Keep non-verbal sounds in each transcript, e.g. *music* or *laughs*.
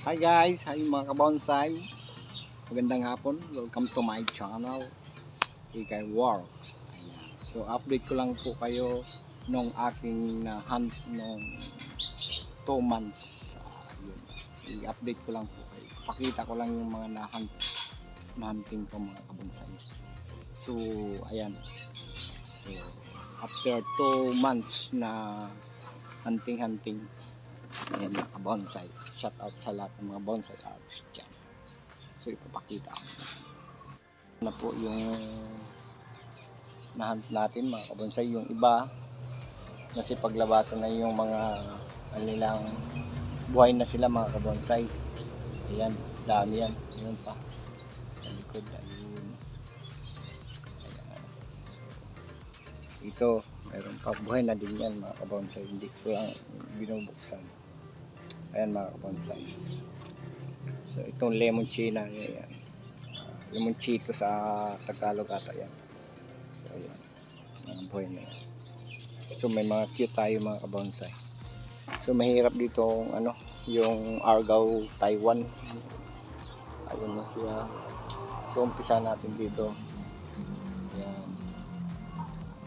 Hi guys, hi mga kabonsai. Magandang hapon. Welcome to my channel. Ikay Works. So update ko lang po kayo nung aking na hunt nung 2 months. Yun. I-update ko lang po kayo. Pakita ko lang yung mga na-hunt na hunting ko mga kabonsai. So ayan. So after 2 months na hunting-hunting Ayan mga bonsai. Shout out sa lahat ng mga bonsai artists dyan. So ipapakita ko. Na po yung nahunt natin mga kabonsai. Yung iba kasi paglabasan na yung mga kanilang buhay na sila mga kabonsai. Ayan, dami yan. Yun pa. Sa likod. Ayun. Ayan. Ito, mayroon pa buhay na din yan mga kabonsai. Hindi ko lang binubuksan. Ayan mga kabonsai. So itong lemon china yan. Uh, lemon chito sa Tagalog ata yan. So ayan. Mga buhay na yan. So may mga cute tayo mga kabonsai. So mahirap dito ang ano, yung Argao Taiwan. Ayun na siya. So umpisa natin dito. Ayan.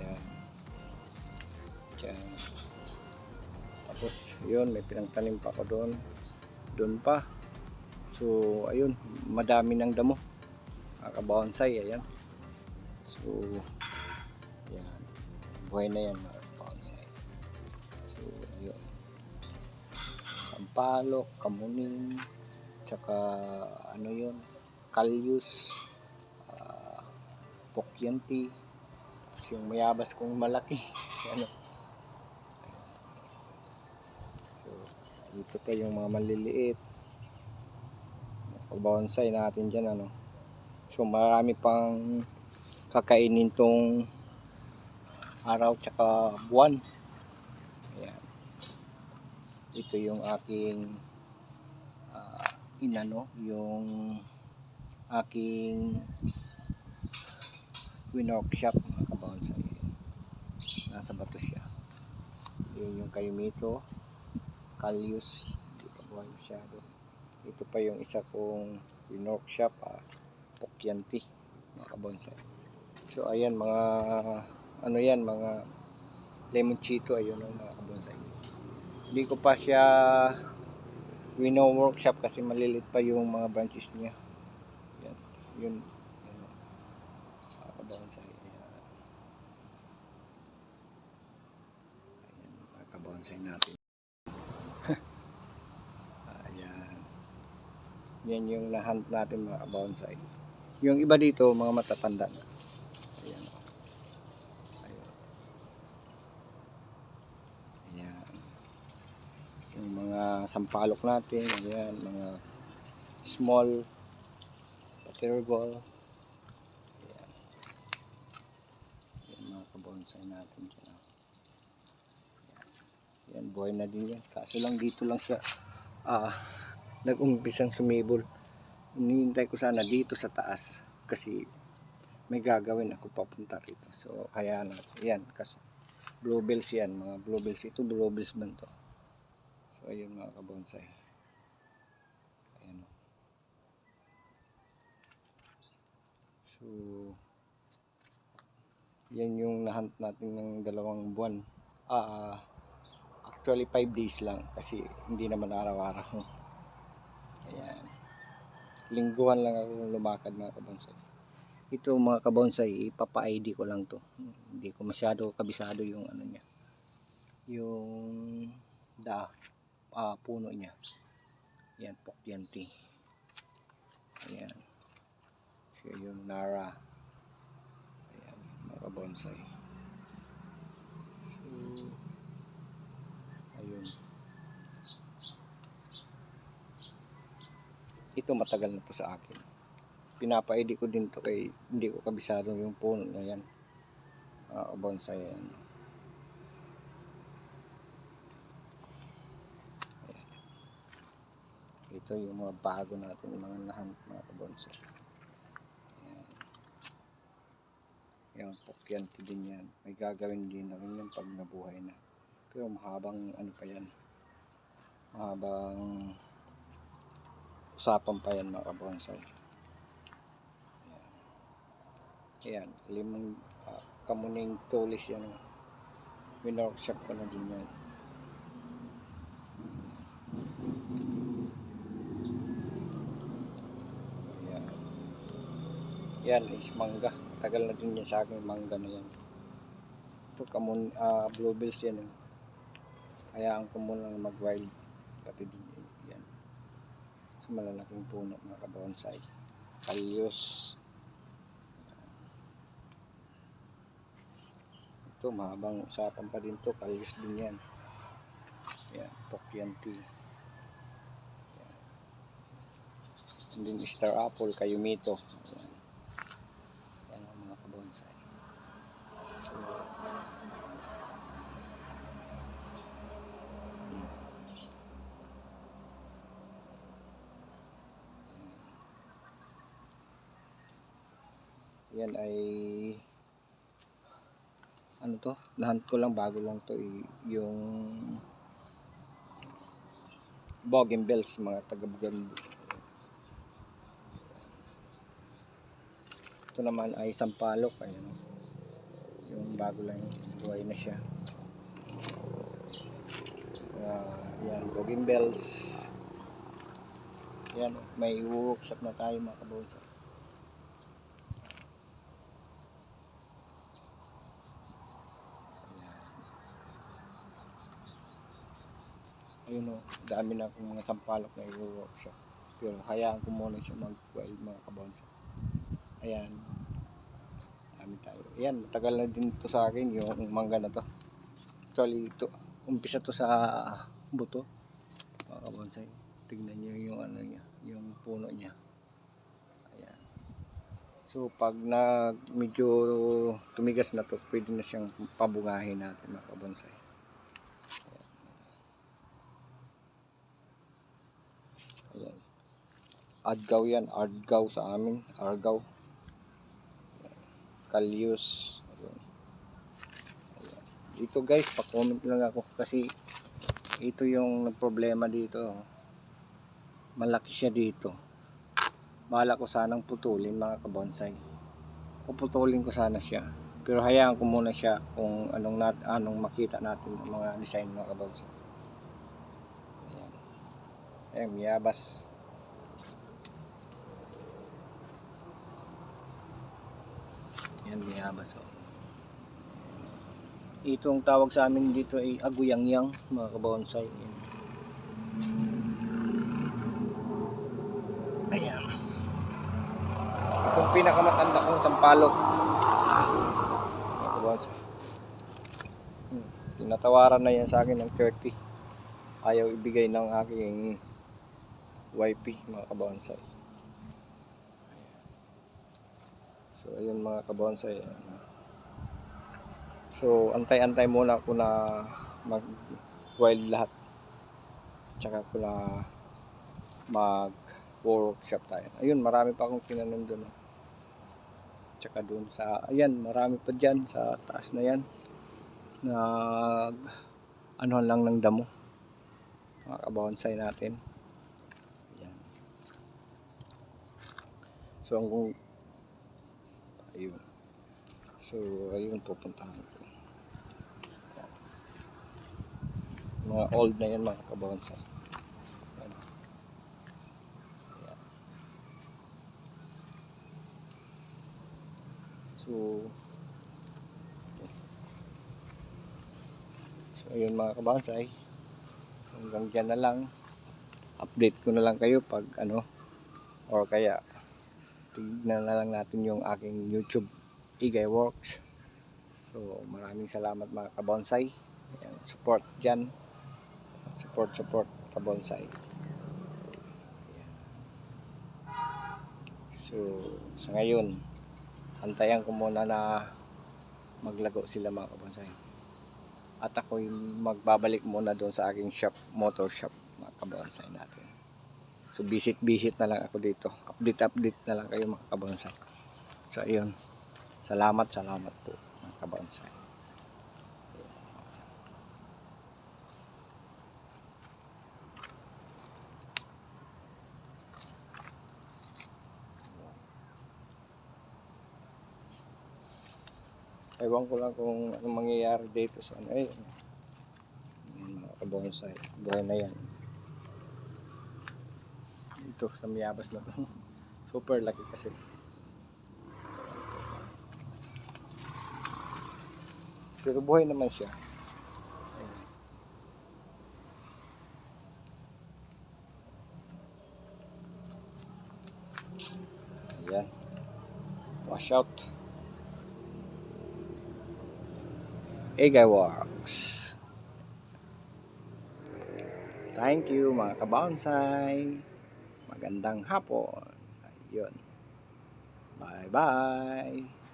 Ayan. Diyan. Tapos yun, may pinangtanim pa ako doon. Doon pa. So ayun, madami ng damo. Nakaka-bonsai, ayan. So ayan. Buhay na yan mga bonsai. So ayun. Sampalok, kamuning, tsaka ano yun, kalyus, uh, pokyanti, tapos yung mayabas kong malaki. *laughs* ano, So, dito pa yung mga maliliit. Pag-bonsai natin dyan, ano. So, marami pang kakainin tong araw tsaka buwan. Ayan. Ito yung aking ah, inano, yung aking winorkshop mga kabonsai. Nasa bato siya. Yun yung kayumito. Kalyus. Hindi pa buhay masyado. Ito pa yung isa kong winorkshop. Ah, Pokyanti. Mga kabonsai. So ayan mga ano yan mga lemon chito ayun ang mga kabonsai. Hindi ko pa siya wino workshop kasi malilit pa yung mga branches niya. Yan. Yun. Yun. Mga kabonsai. Kabonsai natin. Ayan. Yan yung nahunt natin mga kabonsai. Yung iba dito, mga matatanda na. Ayan. Ayan. Ayan. Yung mga sampalok natin, ayan, mga small patirgol. Ayan. Ayan mga kabonsai natin ah. Ayan. Ayan, buhay na din yan. Kaso lang dito lang siya ah, nag-umpisang sumibol. Hinihintay ko sana dito sa taas kasi may gagawin ako papunta rito. So, kaya na, yan, kasi bluebells yan, mga bluebells. Ito bluebells man to. So, ayun mga kabonsai. Ayan. So, yan yung nahunt natin ng dalawang buwan. Ah, actually 5 days lang kasi hindi naman araw-araw. Ayan. Lingguhan lang ako lumakad mga kabonsai. Ito mga kabonsai, ipapa-ID ko lang to. Hindi ko masyado kabisado yung ano niya. Yung da ah, puno niya. Yan, pokyanti. Ayan. Siya yung Nara. Ayan, mga kabonsai. So, ayun. Ito matagal na to sa akin. Pinapa-ID ko din to kay hindi ko kabisado yung puno na yan. Uh, bonsai yan. Ito yung mga bago natin, yung mga nahunt mga kabonsai. Ayan. Yan, pokyanti din yan. May gagawin din namin yan pag nabuhay na. Pero mahabang ano pa yan. Mahabang usapan pa yan mga kabonsay. Ayan, limang uh, kamuning tulis yan. Winorkshop ko na din yan. Ayan. Yan is mangga. Tagal na din yan sa akin mangga na yan. Ito kamun, ah bluebills yan. Eh. Hayaan ko muna na mag-wild. Pati din So malalaking puno mga kabonsay. Kalyos. Ito mahabang usapan pa din to. Kalyos din yan. Yan. Pokyan tea. Yan. And then star apple, kayumito. Yan ang mga kabonsay. So, yan. Yan ay ano to? Nahunt ko lang bago lang to eh, yung bougainvilleas mga taga bougainville. Ito naman ay sampalok ayan. Yung bago lang buhay na siya. Ah, yan bougainvilleas. Yan, may workshop na tayo mga kabonsa. Ayun o, dami na akong mga sampalok na i-workshop. Pero hayaan ko muna siya mag-wild mga kabonsa. Ayan. Dami tayo. Ayan, matagal na din to sa akin yung mangga na to. Actually, ito, umpisa to sa buto. Mga kabonsay. Tignan nyo yung ano niya, yung puno niya. Ayan. So, pag nag medyo tumigas na to, pwede na siyang pabungahin natin mga kabonsay. Ayan. Adgaw yan. Adgaw sa amin. Argaw. Kalyus. Ayan. Ayan. Ito guys, pa-comment lang ako. Kasi ito yung problema dito. Malaki siya dito. Bala ko sanang putulin mga kabonsay. Puputulin ko sana siya. Pero hayaan ko muna siya kung anong, nat anong makita natin ng mga design mga kabonsay. Ayan. Ayan, miyabas. Ayan, miyabas. Oh. Itong tawag sa amin dito ay aguyangyang mga kabonsay. Ayan. Ayan. Itong pinakamatanda kong sampalok. Mga kabonsay. Hmm, Tinatawaran na yan sa akin ng 30 ayaw ibigay ng aking YP mga kabonsay. So ayun mga kabonsay. So antay-antay muna ako na mag wild lahat. Tsaka ko na mag workshop tayo. Ayun marami pa akong tinanong doon. oh. Tsaka doon sa ayan marami pa dyan sa taas na yan. Nag ano lang ng damo mga kabonsay natin. Ayan. So, ang ayun. So, ayun pupuntahan ko. Mga old na yan mga. Ayan. So, So, ayun mga kabonsay. So, hanggang dyan na lang. Update ko na lang kayo pag ano, or kaya tignan na lang natin yung aking YouTube Igay Works. So, maraming salamat mga kabonsay. Ayan, support dyan. Support, support kabonsay. Ayan. So, sa ngayon, antayan ko muna na maglago sila mga kabonsay at ako'y magbabalik muna doon sa aking shop, motor shop, mga kabonsay natin. So visit visit na lang ako dito. Update update na lang kayo mga kabonsai. So ayun. Salamat salamat po mga kabonsai. Ewan ko lang kung anong mangyayari dito sa ano. Eh. Ayun. Mga kabonsai. Buhay na yan. Dito sa Miyabas na to. *laughs* Super laki kasi. Pero buhay naman siya. Ayan. Wash out. Egay Works. Thank you mga kabonsai. Magandang hapon. Ayun. Bye-bye.